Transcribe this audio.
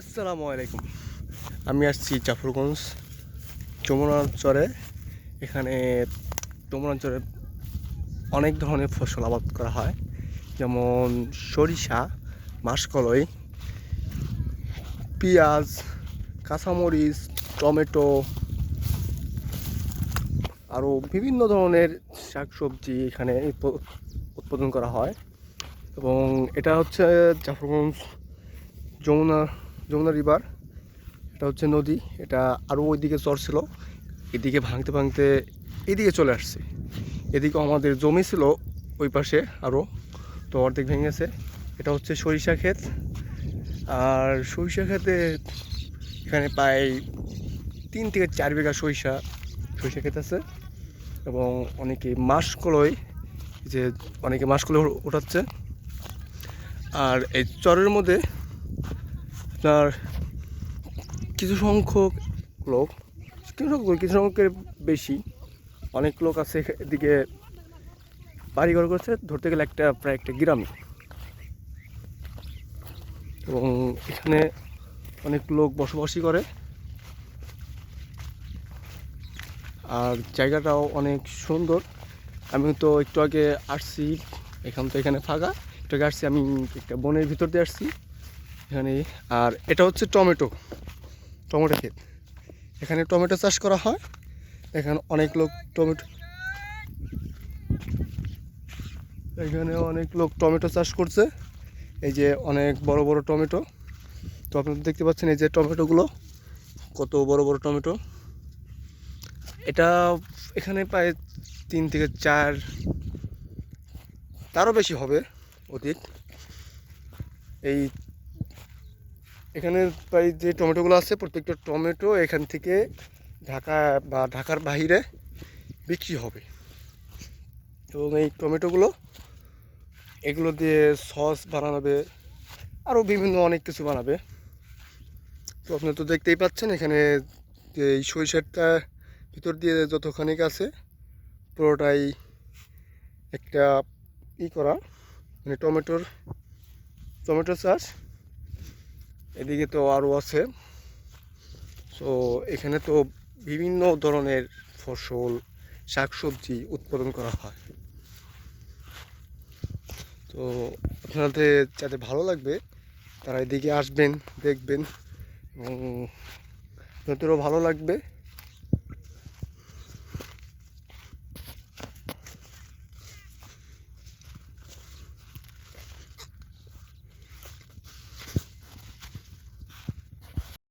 আসসালামু আলাইকুম। আমি আসছি জাফরগঞ্জ যমুনাচরে এখানে যমুনাচরে অনেক ধরনের ফসল আবাদ করা হয়, যেমন সরিষা, মাসকলই, পেঁয়াজ, কাঁচামরিচ, টমেটো, আরও বিভিন্ন ধরনের শাকসবজি এখানে উৎপাদন করা হয়। এবং এটা হচ্ছে জাফরগঞ্জ যমুনা যমুনা রিভার এটা হচ্ছে নদী, এটা আরও ওইদিকে চর ছিল, এদিকে ভাঙতে ভাঙতে এদিকে চলে আসছে। এদিকে আমাদের জমি ছিল ওই পাশে আরও তো অর্ধেক ভেঙে গেছে। এটা হচ্ছে সরিষা ক্ষেত। আর সরিষা ক্ষেতে এখানে প্রায় তিন থেকে চার বিঘা সরিষা সরিষা ক্ষেত আছে। এবং অনেকে মাসকলই যে অনেকে মাসকলই ওঠাচ্ছে। আর এই চরের মধ্যে আপনার কিছু সংখ্যক লোক, কিছু সংখ্যক, কিছু সংখ্যকের বেশি, অনেক লোক আছে এদিকে বাড়িঘর করছে, ধরতে গেলে একটা, প্রায় একটা গ্রামে। এবং এখানে অনেক লোক বসবাসই করে। আর জায়গাটাও অনেক সুন্দর। আমি তো একটু আগে আসছি, এখান তো এখানে ফাঁকা। একটু আগে আসছি, আমি একটা বনের ভিতর দিয়ে আসছি। এখানে, আর এটা হচ্ছে টমেটো টমেটো ক্ষেত। এখানে টমেটো চাষ করা হয়। এখানে অনেক লোক টমেটো এখানে অনেক লোক টমেটো চাষ করছে। এই যে অনেক বড় বড় টমেটো। তো আপনারা দেখতে পাচ্ছেন এই যে টমেটোগুলো, কত বড় বড় টমেটো। এটা এখানে প্রায় তিন থেকে চার তারও বেশি হবে অধিক। এই এখানে প্রায় যে টমেটোগুলো আছে, প্রত্যেকটা টমেটো এখান থেকে ঢাকা বা ঢাকার বাইরে বিক্রি হবে। এবং এই টমেটোগুলো, এগুলো দিয়ে সস বানাবে, আরও বিভিন্ন অনেক কিছু বানাবে। তো আপনারা তো দেখতেই পাচ্ছেন, এখানে যে এই সরিষাটা ভিতর দিয়ে যতখানিক আছে, পুরোটাই একটা ই করা মানে টমেটোর, টমেটো চাষ। এদিকে তো আরও আছে। তো এখানে তো বিভিন্ন ধরনের ফসল, শাকসবজি উৎপাদন করা হয়। তো আপনাদের যাতে ভালো লাগবে, তারা এদিকে আসবেন, দেখবেন, এবং আপনাদেরও ভালো লাগবে।